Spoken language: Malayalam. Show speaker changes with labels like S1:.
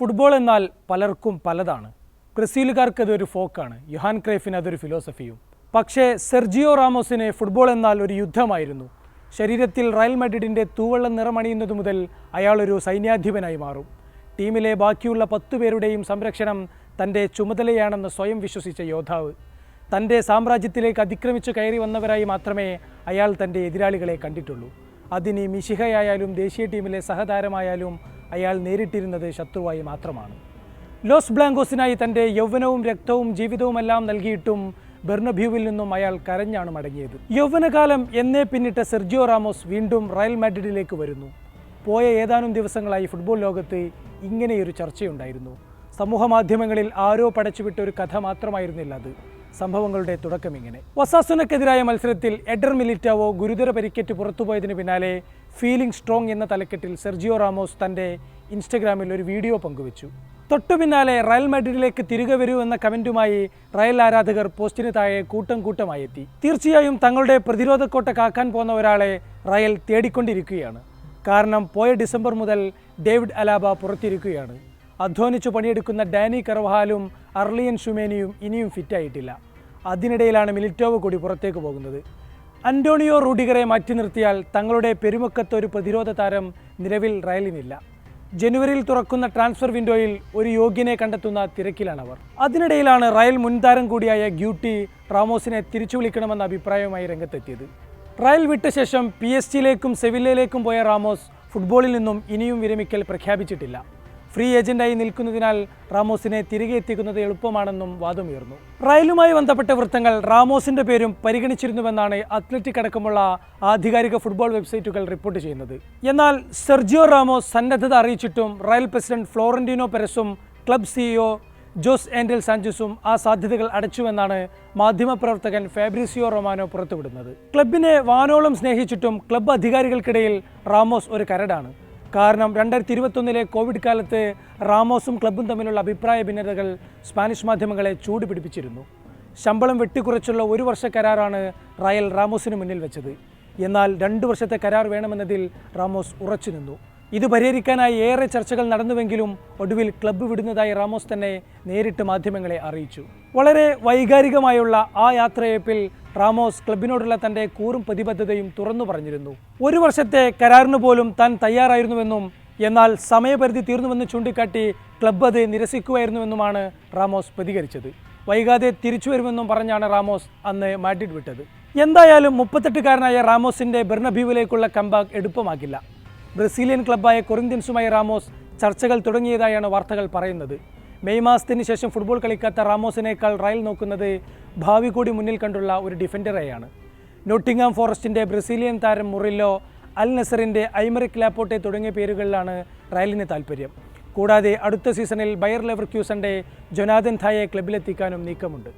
S1: ഫുട്ബോൾ എന്നാൽ പലർക്കും പലതാണ്. ബ്രസീലുകാർക്ക് അതൊരു ഫോക്കാണ്. യുഹാൻ ക്രൈഫിന് അതൊരു ഫിലോസഫിയും. പക്ഷേ സെർജിയോ റാമോസിന് ഫുട്ബോൾ എന്നാൽ ഒരു യുദ്ധമായിരുന്നു. ശരീരത്തിൽ റയൽ മഡ്രിഡിന്റെ തൂവെള്ളം നിറമണിയുന്നത് മുതൽ അയാളൊരു സൈന്യാധിപനായി മാറും. ടീമിലെ ബാക്കിയുള്ള പത്തു പേരുടെയും സംരക്ഷണം തന്റെ ചുമതലയാണെന്ന് സ്വയം വിശ്വസിച്ച യോദ്ധാവ്. തന്റെ സാമ്രാജ്യത്തിലേക്ക് അതിക്രമിച്ചു കയറി വന്നവരായി മാത്രമേ അയാൾ തന്റെ എതിരാളികളെ കണ്ടിട്ടുള്ളൂ. അതിനി മിശിഹയായാലും ദേശീയ ടീമിലെ സഹതാരമായാലും അയാൾ നേരിട്ടിരുന്നത് ശത്രുവായി മാത്രമാണ്. ലോസ് ബ്ലാങ്കോസിനായി തന്റെ യൗവനവും രക്തവും ജീവിതവുമെല്ലാം നൽകിയിട്ടും ബെർണബ്യൂവിൽ നിന്നും അയാൾ കരഞ്ഞാണ് മടങ്ങിയത്. യൗവനകാലം എന്നേ പിന്നിട്ട സെർജിയോ റാമോസ് വീണ്ടും റയൽ മാഡ്രിഡിലേക്ക് വരുന്നു. പോയ ഏതാനും ദിവസങ്ങളായി ഫുട്ബോൾ ലോകത്ത് ഇങ്ങനെയൊരു ചർച്ചയുണ്ടായിരുന്നു. സമൂഹ മാധ്യമങ്ങളിൽ ആരോ പടച്ചുവിട്ട ഒരു കഥ മാത്രമായിരുന്നില്ല അത്. സംഭവങ്ങളുടെ തുടക്കം ഇങ്ങനെ. വസാസുനക്കെതിരായ മത്സരത്തിൽ എഡർ മിലിറ്റാവോ ഗുരുതര പരിക്കേറ്റ് പുറത്തുപോയതിന് പിന്നാലെ ഫീലിംഗ് സ്ട്രോങ് എന്ന തലക്കെട്ടിൽ സെർജിയോ റാമോസ് തന്റെ ഇൻസ്റ്റഗ്രാമിൽ ഒരു വീഡിയോ പങ്കുവച്ചു. തൊട്ടു പിന്നാലെ റയൽ മാഡ്രിഡിലേക്ക് തിരികെ വരൂ എന്ന കമന്റുമായി റയൽ ആരാധകർ പോസ്റ്റിന് താഴെ കൂട്ടം കൂട്ടമായി എത്തി തീർച്ചയായും തങ്ങളുടെ പ്രതിരോധക്കോട്ട കാക്കാൻ പോന്ന ഒരാളെ റയൽ തേടിക്കൊണ്ടിരിക്കുകയാണ്. കാരണം പോയ ഡിസംബർ മുതൽ ഡേവിഡ് അലാബ പുറത്തിരിക്കുകയാണ്. അധ്വാനിച്ചു പണിയെടുക്കുന്ന ഡാനി കർവഹാലും അർലിയൻ ഷുമേനിയും ഇനിയും ഫിറ്റായിട്ടില്ല. അതിനിടയിലാണ് മിലിറ്റോവ് കൂടി പുറത്തേക്ക് പോകുന്നത്. അന്റോണിയോ റൂഡിഗറെ മാറ്റി നിർത്തിയാൽ തങ്ങളുടെ പെരുമക്കത്ത് ഒരു പ്രതിരോധ താരം നിലവിൽ റയലിനില്ല. ജനുവരിയിൽ തുറക്കുന്ന ട്രാൻസ്ഫർ വിൻഡോയിൽ ഒരു യോഗ്യനെ കണ്ടെത്തുന്ന തിരക്കിലാണ് അവർ അതിനിടയിലാണ് റയൽ മുൻതാരം കൂടിയായ ഗ്യൂട്ടി റാമോസിനെ തിരിച്ചു വിളിക്കണമെന്ന അഭിപ്രായവുമായി രംഗത്തെത്തിയത്. റയൽ വിട്ട ശേഷം പി എസ് ജിയിലേക്കും സെവില്ലയിലേക്കും പോയ റാമോസ് ഫുട്ബോളിൽ നിന്നും ഇനിയും വിരമിക്കൽ പ്രഖ്യാപിച്ചിട്ടില്ല. ഫ്രീ ഏജന്റായി നിൽക്കുന്നതിനാൽ റാമോസിനെ തിരികെ എത്തിക്കുന്നത് എളുപ്പമാണെന്നും വാദമുയർന്നു. റയലുമായി ബന്ധപ്പെട്ട വൃത്തങ്ങൾ റാമോസിന്റെ പേരും പരിഗണിച്ചിരുന്നുവെന്നാണ് അത്ലറ്റിക് അടക്കമുള്ള ആധികാരിക ഫുട്ബോൾ വെബ്സൈറ്റുകൾ റിപ്പോർട്ട് ചെയ്യുന്നത്. എന്നാൽ സെർജിയോ റാമോസ് സന്നദ്ധത അറിയിച്ചിട്ടും റയൽ പ്രസിഡന്റ് ഫ്ലോറന്റീനോ പെരസും ക്ലബ് സിഇഒ ജോസ് ആൻഡൽ സാഞ്ചസും ആ സാധ്യതകൾ അടച്ചുവെന്നാണ് മാധ്യമപ്രവർത്തകൻ ഫാബ്രിസിയോ റൊമാനോ പുറത്തുവിടുന്നത്. ക്ലബിനെ വാനോളം സ്നേഹിച്ചിട്ടും ക്ലബ് അധികാരികൾക്കിടയിൽ റാമോസ് ഒരു കരടാണ്. കാരണം രണ്ടായിരത്തി ഇരുപത്തൊന്നിലെ കോവിഡ് കാലത്ത് റാമോസും ക്ലബും തമ്മിലുള്ള അഭിപ്രായ ഭിന്നതകൾ സ്പാനിഷ് മാധ്യമങ്ങളെ ചൂടുപിടിപ്പിച്ചിരുന്നു. ശമ്പളം വെട്ടിക്കുറച്ചുള്ള ഒരു വർഷ കരാറാണ് റയൽ റാമോസിന് മുന്നിൽ വെച്ചത്. എന്നാൽ രണ്ട് വർഷത്തെ കരാർ വേണമെന്നതിൽ റാമോസ് ഉറച്ചു നിന്നു. ഇത് പരിഹരിക്കാനായി ഏറെ ചർച്ചകൾ നടന്നുവെങ്കിലും ഒടുവിൽ ക്ലബ്ബ് വിടുന്നതായി റാമോസ് തന്നെ നേരിട്ട് മാധ്യമങ്ങളെ അറിയിച്ചു. വളരെ വൈകാരികമായുള്ള ആ യാത്രയപ്പിൽ റാമോസ് ക്ലബിനോടുള്ള തന്റെ കൂറും പ്രതിബദ്ധതയും തുറന്നു പറഞ്ഞിരുന്നു. ഒരു വർഷത്തെ കരാറിന് പോലും താൻ തയ്യാറായിരുന്നുവെന്നും എന്നാൽ സമയപരിധി തീർന്നുവെന്ന് ചൂണ്ടിക്കാട്ടി ക്ലബ്ബ് അത് നിരസിക്കുമായിരുന്നുവെന്നുമാണ് റാമോസ് പ്രതികരിച്ചത്. വൈകാതെ തിരിച്ചു വരുമെന്നും പറഞ്ഞാണ് റാമോസ് അന്ന് മാഡ്രിഡ് വിട്ടത്. എന്തായാലും മുപ്പത്തെട്ടുകാരനായ റാമോസിന്റെ ബെർണബ്യൂവിലേക്കുള്ള കമ്പാക്ക് എളുപ്പമാകില്ല ബ്രസീലിയൻ ക്ലബ്ബായ കൊറിന്ത്യൻസുമായി റാമോസ് ചർച്ചകൾ തുടങ്ങിയതായാണ് വാർത്തകൾ പറയുന്നത്. മെയ് മാസത്തിന് ശേഷം ഫുട്ബോൾ കളിക്കാത്ത റാമോസിനേക്കാൾ റയൽ നോക്കുന്നത് ഭാവി കൂടി മുന്നിൽ കണ്ടുള്ള ഒരു ഡിഫൻഡറെയാണ്. നോട്ടിംഗാം ഫോറസ്റ്റിന്റെ ബ്രസീലിയൻ താരം മുറില്ലോ അൽ നസറിന്റെ ഐമറിക് ലാപ്പോട്ടെ തുടങ്ങിയ പേരുകളിലാണ് റയലിന് താൽപ്പര്യം കൂടാതെ അടുത്ത സീസണിൽ ബയർ ലെവർ ക്യൂസന്റെ ജൊനാഥൻ തായെ ക്ലബിലെത്തിക്കാനും നീക്കമുണ്ട്.